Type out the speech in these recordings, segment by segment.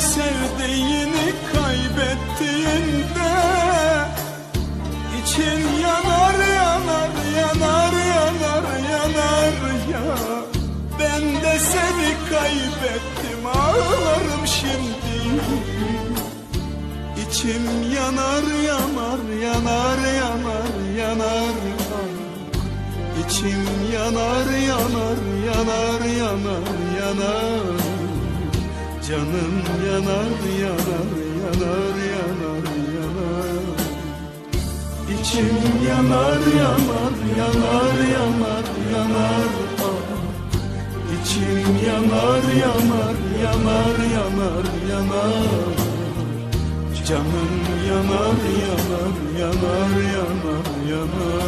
sevdiğini kaybettiğinde için yanar yanar yanar yanar yanar ya. Ben de seni kaybettim ağlarım şimdi. İçim yanar yanar yanar yanar yanar İçim yanar yanar yanar yanar yanar Canım yanar yanar yanar yanar yanar İçim yanar yanar yanar yanar yanar ah. İçim yanar yanar yanar yanar yanar Canım yanar yanar yanar yanar yanar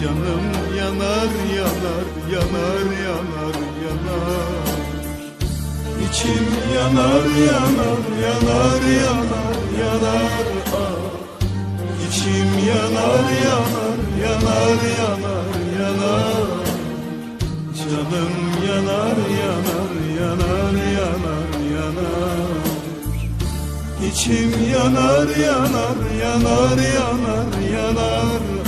Canım yanar yanar yanar yanar yanar İçim yanar yanar yanar yanar yanar ah İçim yanar yanar yanar yanar yanar Canım yanar yanar yanar yanar yanar İçim yanar yanar yanar yanar yanar ah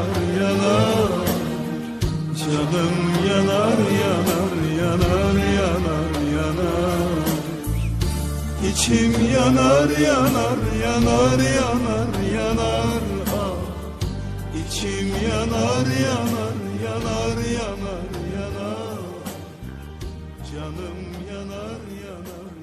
İçim yanar yanar yanar yanar yanar ah. İçim yanar yanar yanar yanar yanar Canım yanar yanar